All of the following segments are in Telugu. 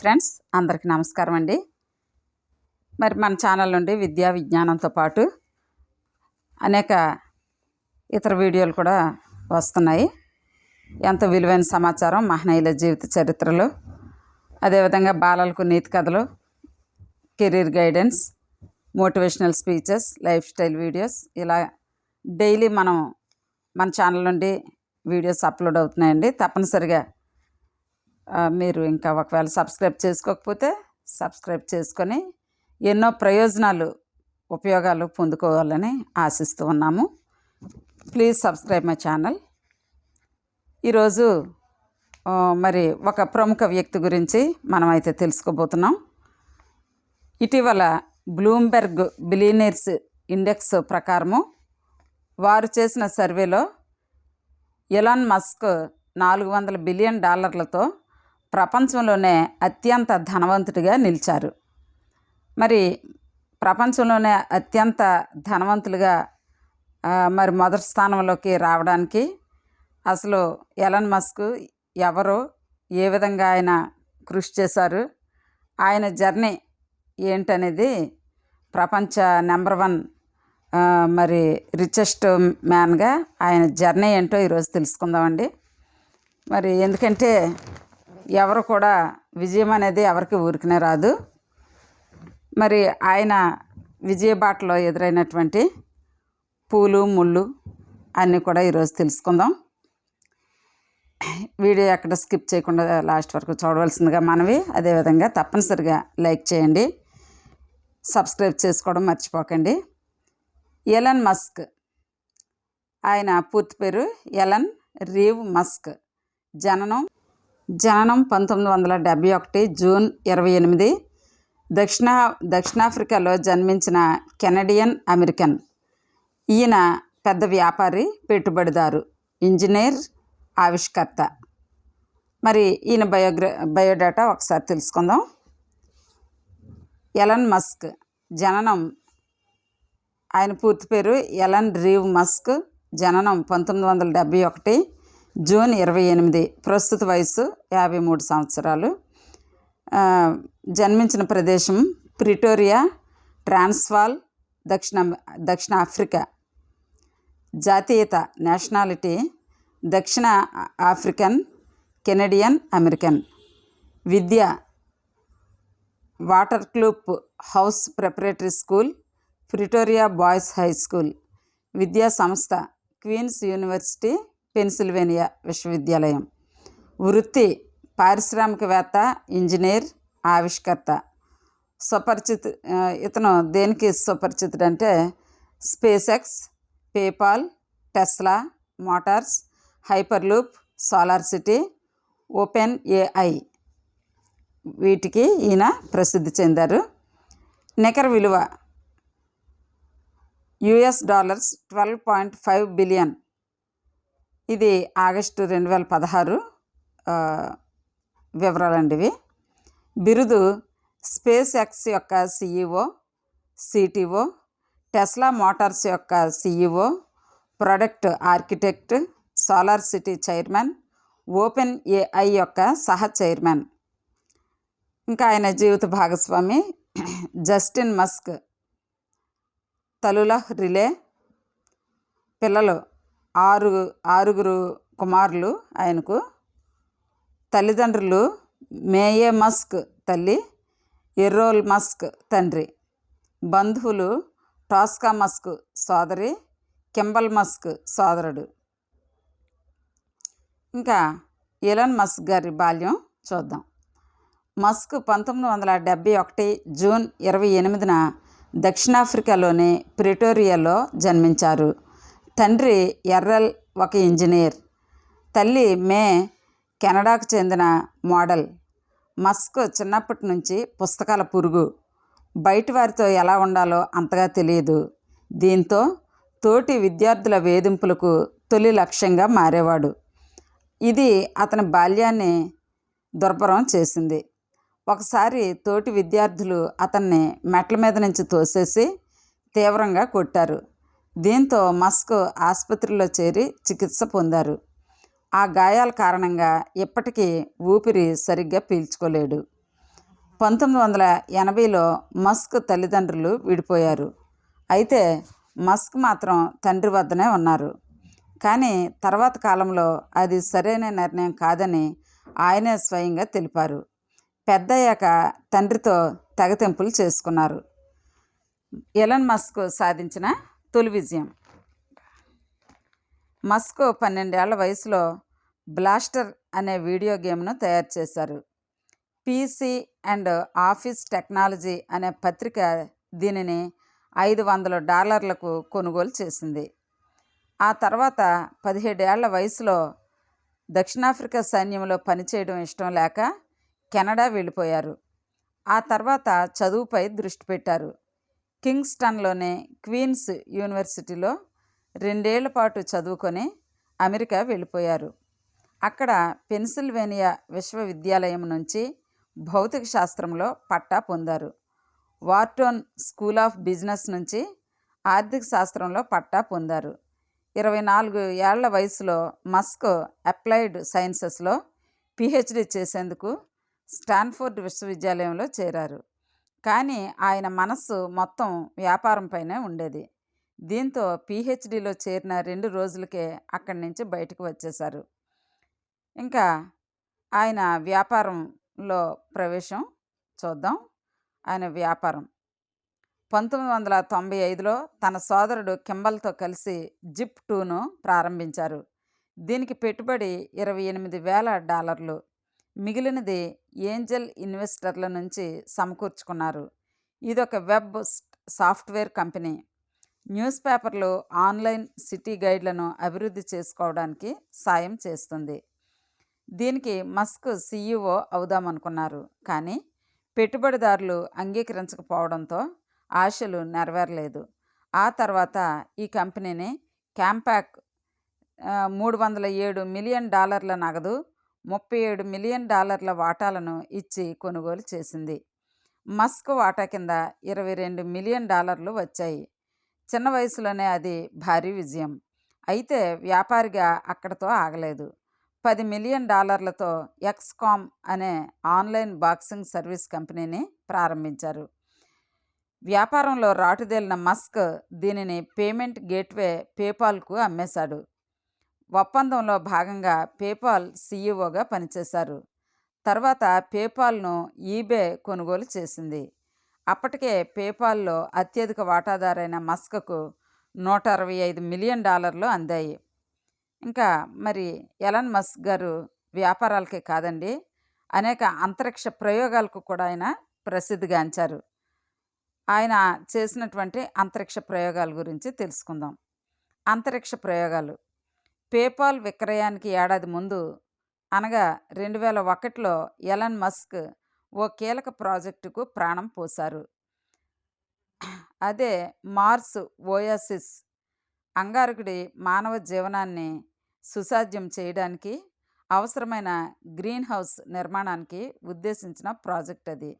ఫ్రెండ్స్ అందరికీ నమస్కారం అండి. మరి మన ఛానల్ నుండి విద్యా విజ్ఞానంతో పాటు అనేక ఇతర వీడియోలు కూడా వస్తున్నాయి. ఎంతో విలువైన సమాచారం మహనీయుల జీవిత చరిత్రలు అదేవిధంగా బాలలకు నీతి కథలు career guidance motivational speeches lifestyle videos ఇలా డైలీ మనం మన ఛానల్ నుండి వీడియోస్ అప్లోడ్ అవుతున్నాయండి. తప్పనిసరిగా మీరు ఇంకా ఒకవేళ సబ్స్క్రైబ్ చేసుకోకపోతే సబ్స్క్రైబ్ చేసుకొని ఎన్నో ప్రయోజనాలు ఉపయోగాలు పొందుకోవాలని ఆశిస్తూ ఉన్నాము. Please subscribe my channel. ఈరోజు మరి ఒక ప్రముఖ వ్యక్తి గురించి మనమైతే తెలుసుకోబోతున్నాం. ఇటీవల బ్లూంబెర్గ్ బిలీనియర్స్ ఇండెక్స్ ప్రకారము వారు చేసిన సర్వేలో ఎలాన్ మస్క్ నాలుగు వందల బిలియన్ డాలర్లతో ప్రపంచంలోనే అత్యంత ధనవంతుడిగా నిలిచారు. మరి ప్రపంచంలోనే అత్యంత ధనవంతులుగా మరి మొదటి స్థానంలోకి రావడానికి అసలు ఎలన్ మస్క్ ఎవరు ఏ విధంగా ఆయన కృషి చేశారు ఆయన జర్నీ ఏంటనేది ప్రపంచ నెంబర్ వన్ మరి రిచెస్ట్ మ్యాన్గా ఆయన జర్నీ ఏంటో ఈరోజు తెలుసుకుందామండి. మరి ఎందుకంటే ఎవరు కూడా విజయం అనేది ఎవరికి ఊరికనే రాదు. మరి ఆయన విజయ బాటలో ఎదురైనటువంటి పూలు ముళ్ళు అన్నీ కూడా ఈరోజు తెలుసుకుందాం. వీడియో ఎక్కడ స్కిప్ చేయకుండా లాస్ట్ వరకు చూడవలసిందిగా మనవి. అదేవిధంగా తప్పనిసరిగా లైక్ చేయండి. సబ్స్క్రైబ్ చేసుకోవడం మర్చిపోకండి. Elon Musk. ఆయన పూర్తి పేరు ఎలన్ రీవ్ మస్క్. జననం జననం పంతొమ్మిది వందల డెబ్భై ఒకటి జూన్ ఇరవై ఎనిమిది. దక్షిణ దక్షిణాఫ్రికాలో జన్మించిన కెనడియన్ అమెరికన్. ఈయన పెద్ద వ్యాపారి పెట్టుబడిదారు ఇంజనీర్ ఆవిష్కర్త. మరి ఈయన బయోగ్రా బయోడేటా ఒకసారి తెలుసుకుందాం. ఎలన్ మస్క్ జననం ఆయన పూర్తి పేరు ఎలన్ రీవ్ మస్క్ జననం పంతొమ్మిది వందల డెబ్భై ఒకటి జూన్ ఇరవై ఎనిమిది ప్రస్తుత వయసు యాభై మూడు సంవత్సరాలు. జన్మించిన ప్రదేశం ప్రిటోరియా ట్రాన్స్వాల్ దక్షిణ దక్షిణ ఆఫ్రికా జాతీయత నేషనాలిటీ దక్షిణ ఆఫ్రికన్ కెనడియన్ అమెరికన్. విద్య Waterkloof house preparatory school Pretoria boys high school. విద్యా సంస్థ క్వీన్స్ యూనివర్సిటీ పెన్సిల్వేనియా విశ్వవిద్యాలయం. వృత్తి పారిశ్రామికవేత్త ఇంజనీర్ ఆవిష్కర్త. సుపరిచిత్ ఇతను దేనికి సుపరిచితుడు అంటే SpaceX PayPal Tesla Motors Hyperloop SolarCity OpenAI. వీటికి ఈయన ప్రసిద్ధి చెందారు. నికర విలువ US dollars twelve point five billion. ఇది ఆగస్టు రెండు వేల పదహారు వివరాలండివి. వివరాలండి ఇవి బిరుదు స్పేస్ ఎక్స్ యొక్క సిఇఓ సిటీఓ టెస్లా మోటార్స్ యొక్క CEO product architect SolarCity chairman OpenAI యొక్క సహ చైర్మన్. ఇంకా ఆయన జీవిత భాగస్వామి జస్టిన్ మస్క్. తలుల రిలే. పిల్లలు ఆరు ఆరుగురు కుమారులు ఆయనకు. తల్లిదండ్రులు మేయే మస్క్ తల్లి ఎర్రోల్ మస్క్ తండ్రి. బంధువులు టాస్కా మస్క్ సోదరి కింబల్ మస్క్ సోదరుడు. ఇంకా ఎలన్ మస్క్ గారి బాల్యం చూద్దాం. మస్క్ పంతొమ్మిది వందల డెబ్భై ఒకటి జూన్ ఇరవై ఎనిమిదిన దక్షిణాఫ్రికాలోని ప్రిటోరియాలో జన్మించారు. తండ్రి ఎర్రల్ ఒక ఇంజనీర్. తల్లి మే కెనడాకు చెందిన మోడల్. మస్క్ చిన్నప్పటి నుంచి పుస్తకాల పురుగు. బయటి వారితో ఎలా ఉండాలో అంతగా తెలియదు. దీంతో తోటి విద్యార్థుల వేధింపులకు తొలి లక్ష్యంగా మారేవాడు. ఇది అతని బాల్యాన్ని దుర్భరం చేసింది. ఒకసారి తోటి విద్యార్థులు అతన్ని మెట్ల మీద నుంచి తోసేసి తీవ్రంగా కొట్టారు. దీంతో మస్క్ ఆసుపత్రిలో చేరి చికిత్స పొందారు. ఆ గాయాల కారణంగా ఇప్పటికీ ఊపిరి సరిగ్గా పీల్చుకోలేడు. పంతొమ్మిది వందల ఎనభైలో మస్క్ తల్లిదండ్రులు విడిపోయారు. అయితే మస్క్ మాత్రం తండ్రి వద్దనే ఉన్నారు. కానీ తర్వాత కాలంలో అది సరైన నిర్ణయం కాదని ఆయనే స్వయంగా తెలిపారు. పెద్దయ్యాక తండ్రితో తెగతెంపులు చేసుకున్నారు. ఎలన్ మస్క్ సాధించిన తొలి విజయం. మస్కో పన్నెండేళ్ళ వయసులో బ్లాస్టర్ అనే వీడియో గేమ్ను తయారు చేశారు. పీసీ అండ్ ఆఫీస్ టెక్నాలజీ అనే పత్రిక దీనిని ఐదు వందల డాలర్లకు కొనుగోలు చేసింది. ఆ తర్వాత పదిహేడేళ్ళ వయసులో దక్షిణాఫ్రికా సైన్యంలో పనిచేయడం ఇష్టం లేక కెనడా వెళ్ళిపోయారు. ఆ తర్వాత చదువుపై దృష్టి పెట్టారు. కింగ్స్టన్లోని క్వీన్స్ యూనివర్సిటీలో రెండేళ్ళ పాటు చదువుకొని అమెరికా వెళ్ళిపోయారు. అక్కడ పెన్సిల్వేనియా విశ్వవిద్యాలయం నుంచి భౌతిక శాస్త్రంలో పట్టా పొందారు. వార్టోన్ స్కూల్ ఆఫ్ బిజినెస్ నుంచి ఆర్థిక శాస్త్రంలో పట్టా పొందారు. ఇరవై నాలుగు ఏళ్ళ వయసులో మస్క్ అప్లైడ్ సైన్సెస్లో పిహెచ్డి చేసేందుకు స్టాన్ఫోర్డ్ విశ్వవిద్యాలయంలో చేరారు. కానీ ఆయన మనస్సు మొత్తం వ్యాపారంపైనే ఉండేది. దీంతో పీహెచ్డీలో చేరిన రెండు రోజులకే అక్కడి నుంచి బయటకు వచ్చేశారు. ఇంకా ఆయన వ్యాపారంలో ప్రవేశం చూద్దాం. ఆయన వ్యాపారం. పంతొమ్మిది వందల తొంభై ఐదులో తన సోదరుడు కింబల్తో కలిసి జిప్ టూను ప్రారంభించారు. దీనికి పెట్టుబడి ఇరవై ఎనిమిది వేల డాలర్లు. మిగిలినది ఏంజల్ ఇన్వెస్టర్ల నుంచి సమకూర్చుకున్నారు. ఇదొక వెబ్ సాఫ్ట్వేర్ కంపెనీ. న్యూస్ పేపర్లు ఆన్లైన్ సిటీ గైడ్లను అభివృద్ధి చేసుకోవడానికి సాయం చేస్తుంది. దీనికి మస్క్ సీఈఓ అవుదామనుకున్నారు. కానీ పెట్టుబడిదారులు అంగీకరించకపోవడంతో ఆశలు నెరవేరలేదు. ఆ తర్వాత ఈ కంపెనీని క్యాంపాక్ మూడు వందల ఏడు మిలియన్ డాలర్ల నగదు ముప్పై ఏడు మిలియన్ డాలర్ల వాటాలను ఇచ్చి కొనుగోలు చేసింది. మస్క్ వాటా కింద ఇరవై రెండు మిలియన్ డాలర్లు వచ్చాయి. చిన్న వయసులోనే అది భారీ విజయం. అయితే వ్యాపారిగా అక్కడతో ఆగలేదు. పది మిలియన్ డాలర్లతో ఎక్స్కామ్ అనే ఆన్లైన్ బాక్సింగ్ సర్వీస్ కంపెనీని ప్రారంభించారు. వ్యాపారంలో రాటుదేలిన మస్క్ దీనిని పేమెంట్ గేట్వే పేపాల్కు అమ్మేశాడు. ఒప్పందంలో భాగంగా పేపాల్ సీఈఓగా పనిచేశారు. తర్వాత పేపాల్ను ఈబే కొనుగోలు చేసింది. అప్పటికే పేపాల్లో అత్యధిక వాటాదారైన మస్క్కు నూట అరవై ఐదు మిలియన్ డాలర్లు అందాయి. ఇంకా మరి ఎలన్ మస్క్ గారు వ్యాపారాలకే కాదండి అనేక అంతరిక్ష ప్రయోగాలకు కూడా ఆయన ప్రసిద్ధిగాంచారు. ఆయన చేసినటువంటి అంతరిక్ష ప్రయోగాల గురించి తెలుసుకుందాం. అంతరిక్ష ప్రయోగాలు పేపాల్ విక్రయానికి ఏడాది ముందు అనగా రెండు వేల ఒకటిలో ఎలన్ మస్క్ ఓ కీలక ప్రాజెక్టుకు ప్రాణం పోశారు. అదే మార్స్ ఓయాసిస్ అంగారకుడి మానవ జీవనాన్ని సుసాధ్యం చేయడానికి అవసరమైన గ్రీన్ హౌస్ నిర్మాణానికి ఉద్దేశించిన ప్రాజెక్ట్ అది.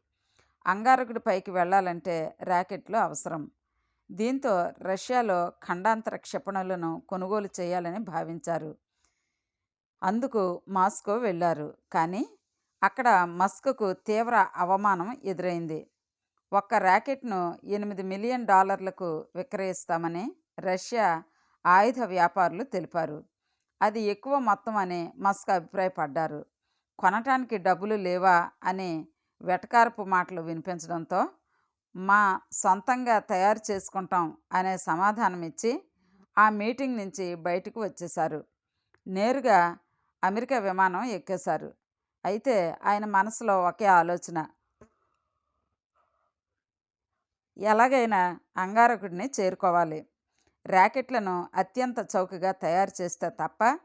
అంగారకుడి పైకి వెళ్ళాలంటే ర్యాకెట్లు అవసరం. దీంతో రష్యాలో ఖండాంతర క్షిపణులను కొనుగోలు చేయాలని భావించారు. అందుకు మాస్కో వెళ్ళారు. కానీ అక్కడ మస్క్కు తీవ్ర అవమానం ఎదురైంది. ఒక్క ర్యాకెట్ను ఎనిమిది మిలియన్ డాలర్లకు విక్రయిస్తామని రష్యా ఆయుధ వ్యాపారులు తెలిపారు. అది ఎక్కువ మొత్తం అని మస్క్ అభిప్రాయపడ్డారు. కొనటానికి డబ్బులు లేవా అని వెటకారపు మాటలు వినిపించడంతో మా సొంతంగా తయారు చేసుకుంటాం అనే సమాధానం ఇచ్చి ఆ మీటింగ్ నుంచి బయటకు వచ్చేశారు. నేరుగా అమెరికా విమానం ఎక్కేశారు. అయితే ఆయన మనసులో ఒకే ఆలోచన. ఎలాగైనా అంగారకుడిని చేరుకోవాలి. ర్యాకెట్లను అత్యంత చౌకగా తయారు చేస్తే తప్ప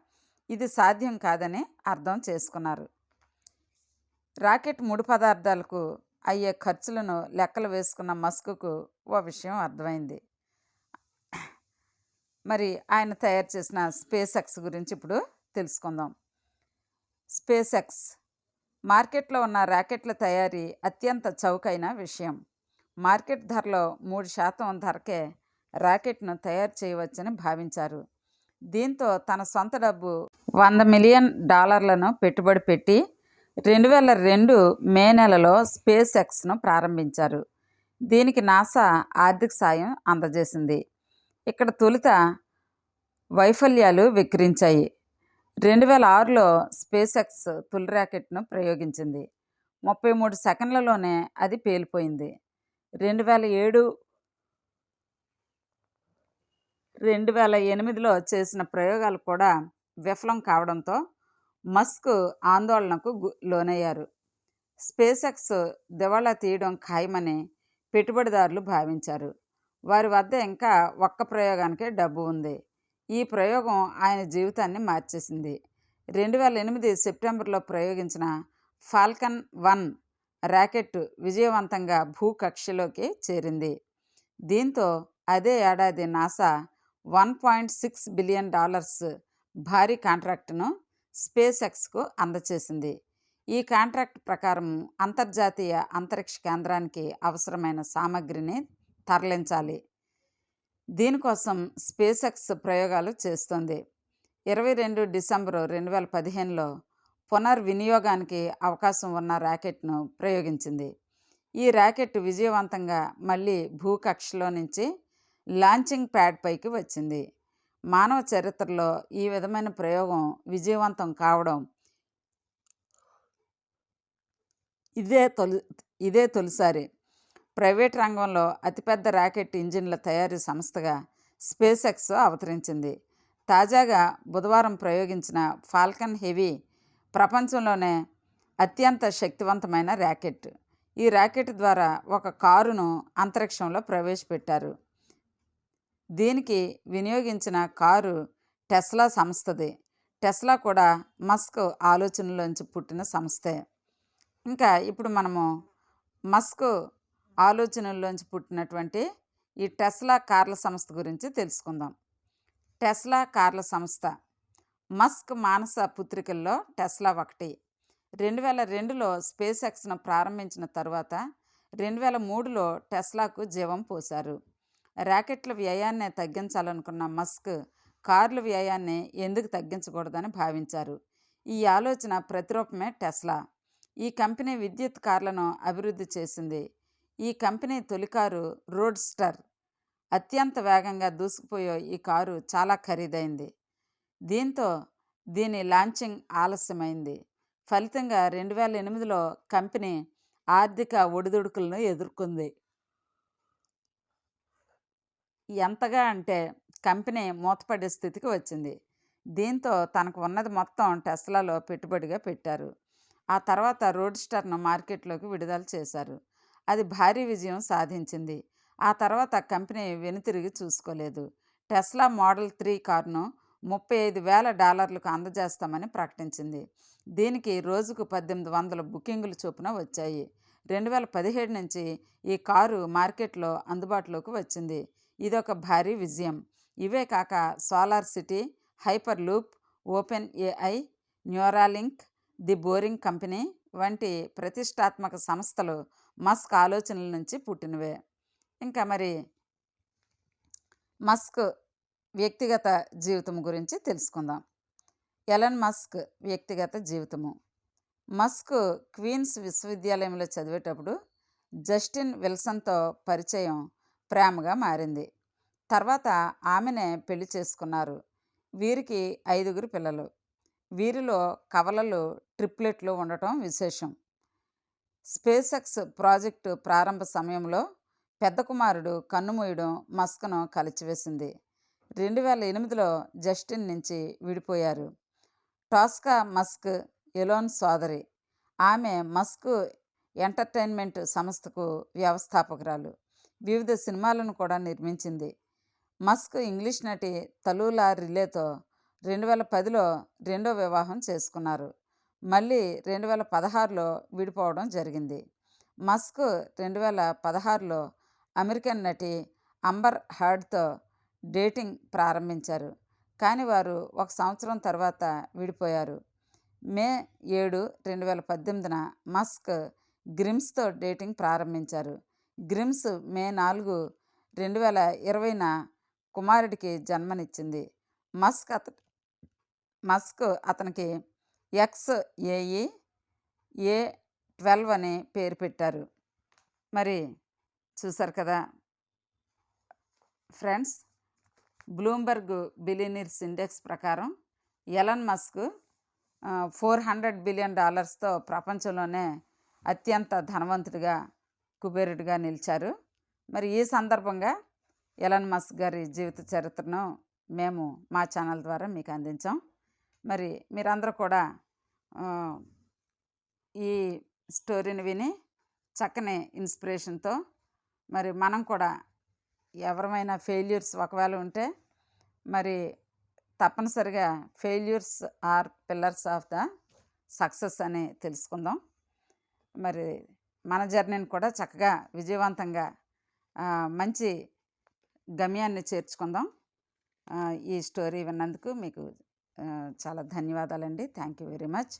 ఇది సాధ్యం కాదని అర్థం చేసుకున్నారు. రాకెట్ ముడి పదార్థాలకు అయ్యే ఖర్చులను లెక్కలు వేసుకున్న మస్క్కు ఓ విషయం అర్థమైంది. మరి ఆయన తయారు చేసిన స్పేస్ ఎక్స్ గురించి ఇప్పుడు తెలుసుకుందాం. స్పేస్ ఎక్స్ మార్కెట్లో ఉన్న ర్యాకెట్ల తయారీ అత్యంత చౌకైన విషయం. మార్కెట్ ధరలో మూడు శాతం ధరకే ర్యాకెట్ను తయారు చేయవచ్చని భావించారు. దీంతో తన సొంత డబ్బు వంద మిలియన్ డాలర్లను పెట్టుబడి పెట్టి రెండు వేల రెండు మే నెలలో స్పేస్ ఎక్స్ను ప్రారంభించారు. దీనికి నాసా ఆర్థిక సాయం అందజేసింది. ఇక్కడ తొలుత వైఫల్యాలు విక్రించాయి. రెండు వేల ఆరులో స్పేస్ ఎక్స్ తొలి ర్యాకెట్ను ప్రయోగించింది. ముప్పై మూడు సెకండ్లలోనే అది పేలిపోయింది. రెండు వేల ఏడు రెండు వేల ఎనిమిదిలో చేసిన ప్రయోగాలు కూడా విఫలం కావడంతో మస్క్ ఆందోళనకు లోనయ్యారు. స్పేస్ ఎక్స్ దివాళా తీయడం ఖాయమని పెట్టుబడిదారులు భావించారు. వారి వద్ద ఇంకా ఒక్క ప్రయోగానికే డబ్బు ఉంది. ఈ ప్రయోగం ఆయన జీవితాన్ని మార్చేసింది. రెండు వేల ఎనిమిది సెప్టెంబర్లో ప్రయోగించిన ఫాల్కన్ వన్ ర్యాకెట్ విజయవంతంగా భూకక్షలోకి చేరింది. దీంతో అదే ఏడాది NASA one point six billion dollars భారీ కాంట్రాక్టును స్పేస్ ఎక్స్కు అందచేసింది. ఈ కాంట్రాక్ట్ ప్రకారం అంతర్జాతీయ అంతరిక్ష కేంద్రానికి అవసరమైన సామగ్రిని తరలించాలి. దీనికోసం స్పేస్ ఎక్స్ ప్రయోగాలు చేస్తోంది. ఇరవై రెండు డిసెంబరు రెండు వేల పదిహేనులో పునర్వినియోగానికి అవకాశం ఉన్న ర్యాకెట్ను ప్రయోగించింది. ఈ ర్యాకెట్ విజయవంతంగా మళ్ళీ భూకక్షలో నుంచి లాంచింగ్ ప్యాడ్ పైకి వచ్చింది. మానవ చరిత్రలో ఈ విధమైన ప్రయోగం విజయవంతం కావడం ఇదే తొలి ఇదే తొలిసారి. ప్రైవేట్ రంగంలో అతిపెద్ద రాకెట్ ఇంజిన్ల తయారీ సంస్థగా స్పేస్ ఎక్స్ అవతరించింది. తాజాగా బుధవారం ప్రయోగించిన ఫాల్కన్ హెవీ ప్రపంచంలోనే అత్యంత శక్తివంతమైన ర్యాకెట్ ఈ ర్యాకెట్ ద్వారా ఒక కారును అంతరిక్షంలో ప్రవేశపెట్టారు. దీనికి వినియోగించిన కారు టెస్లా సంస్థది. టెస్లా కూడా మస్క్ ఆలోచనలోంచి పుట్టిన సంస్థే. ఇంకా ఇప్పుడు మనము మస్క్ ఆలోచనల్లోంచి పుట్టినటువంటి ఈ టెస్లా కార్ల సంస్థ గురించి తెలుసుకుందాం. టెస్లా కార్ల సంస్థ. మస్క్ మానస పుత్రికల్లో టెస్లా ఒకటి. రెండు వేల రెండులో స్పేస్ ఎక్స్ను ప్రారంభించిన తర్వాత రెండు వేల మూడులో టెస్లాకు జీవం పోశారు. ర్యాకెట్ల వ్యయాన్ని తగ్గించాలనుకున్న మస్క్ కార్ల వ్యయాన్ని ఎందుకు తగ్గించకూడదని భావించారు. ఈ ఆలోచన ప్రతిరూపమే టెస్లా. ఈ కంపెనీ విద్యుత్ కార్లను అభివృద్ధి చేసింది. ఈ కంపెనీ తొలి కారు రోడ్స్టర్. అత్యంత వేగంగా దూసుకుపోయే ఈ కారు చాలా ఖరీదైంది. దీంతో దీని లాంచింగ్ ఆలస్యమైంది. ఫలితంగా రెండు వేల ఎనిమిదిలో కంపెనీ ఆర్థిక ఒడిదుడుకులను ఎదుర్కొంది. ఎంతగా అంటే కంపెనీ మూతపడే స్థితికి వచ్చింది. దీంతో తనకు ఉన్నది మొత్తం టెస్లాలో పెట్టుబడిగా పెట్టారు. ఆ తర్వాత రోడ్ స్టార్ను మార్కెట్లోకి విడుదల చేశారు. అది భారీ విజయం సాధించింది. ఆ తర్వాత కంపెనీ వెనుతిరిగి చూసుకోలేదు. టెస్లా మోడల్ త్రీ కారును ముప్పై ఐదు వేల డాలర్లకు అందజేస్తామని ప్రకటించింది. దీనికి రోజుకు పద్దెనిమిది వందల బుకింగులు చొప్పున వచ్చాయి. రెండు వేల పదిహేడు నుంచి ఈ కారు మార్కెట్లో అందుబాటులోకి వచ్చింది. ఇదొక భారీ విజయం. ఇవే కాక SolarCity Hyperloop OpenAI Neuralink the Boring Company వంటి ప్రతిష్టాత్మక సంస్థలు మస్క్ ఆలోచనల నుంచి పుట్టినవే. ఇంకా మరి మస్క్ వ్యక్తిగత జీవితం గురించి తెలుసుకుందాం. ఎలన్ మస్క్ వ్యక్తిగత జీవితము. మస్క్ క్వీన్స్ విశ్వవిద్యాలయంలో చదివేటప్పుడు జస్టిన్ విల్సన్తో పరిచయం ప్రేమగా మారింది. తర్వాత ఆమెనే పెళ్ళి చేసుకున్నారు. వీరికి ఐదుగురు పిల్లలు. వీరిలో కవలలు ట్రిప్లెట్లు ఉండటం విశేషం. స్పేస్ ఎక్స్ ప్రాజెక్టు ప్రారంభ సమయంలో పెద్ద కుమారుడు కన్నుమూయడం మస్క్ను కలిచివేసింది. రెండు వేల ఎనిమిదిలో జస్టిన్ నుంచి విడిపోయారు. టాస్కా మస్క్ ఎలోన్ సోదరి. ఆమె మస్క్ ఎంటర్టైన్మెంట్ సంస్థకు వ్యవస్థాపకురాలు. వివిధ సినిమాలను కూడా నిర్మించింది. మస్క్ ఇంగ్లీష్ నటి తలూలా రిలేతో రెండు వేల పదిలో రెండో వివాహం చేసుకున్నారు. మళ్ళీ రెండు వేల పదహారులో విడిపోవడం జరిగింది. మస్క్ రెండు వేల పదహారులో అమెరికన్ నటి అంబర్ హర్డ్తో డేటింగ్ ప్రారంభించారు. కానీ వారు ఒక సంవత్సరం తర్వాత విడిపోయారు. మే ఏడు రెండు వేల పద్దెనిమిదిన మస్క్ గ్రిమ్స్తో డేటింగ్ ప్రారంభించారు. గ్రిమ్స్ మే నాలుగు రెండు వేల ఇరవైన కుమారుడికి జన్మనిచ్చింది. మస్క్ అత మస్క్ అతనికి ఎక్స్ ఏఈ ఏ ట్వెల్వ్ అని పేరు పెట్టారు. మరి చూసారు కదా? ఫ్రెండ్స్ బ్లూంబర్గ్ బిలియనీర్స్ ఇండెక్స్ ప్రకారం Elon Musk four hundred billion డాలర్స్తో ప్రపంచంలోనే అత్యంత ధనవంతుడిగా కుబేరుడిగా నిలిచారు. మరి ఈ సందర్భంగా ఎలన్ మస్క్ గారి జీవిత చరిత్రను మేము మా ఛానల్ ద్వారా మీకు అందించాం. మరి మీరందరూ కూడా ఈ స్టోరీని విని చక్కని ఇన్స్పిరేషన్తో మరి మనం కూడా ఎవరమైనా ఫెయిల్యూర్స్ ఒకవేళ ఉంటే మరి తప్పనిసరిగా failures are pillars of the success అని తెలుసుకుందాం. మరి మన జర్నీని కూడా చక్కగా విజయవంతంగా మంచి గమ్యాన్ని చేర్చుకుందాం. ఈ స్టోరీ విన్నందుకు మీకు చాలా ధన్యవాదాలండి. Thank you very much.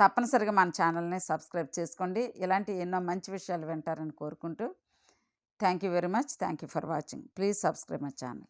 తప్పనిసరిగా మన ఛానల్ని సబ్స్క్రైబ్ చేసుకోండి. ఇలాంటి ఎన్నో మంచి విషయాలు వింటారని కోరుకుంటూ thank you very much. Thank you for watching. Please subscribe my channel.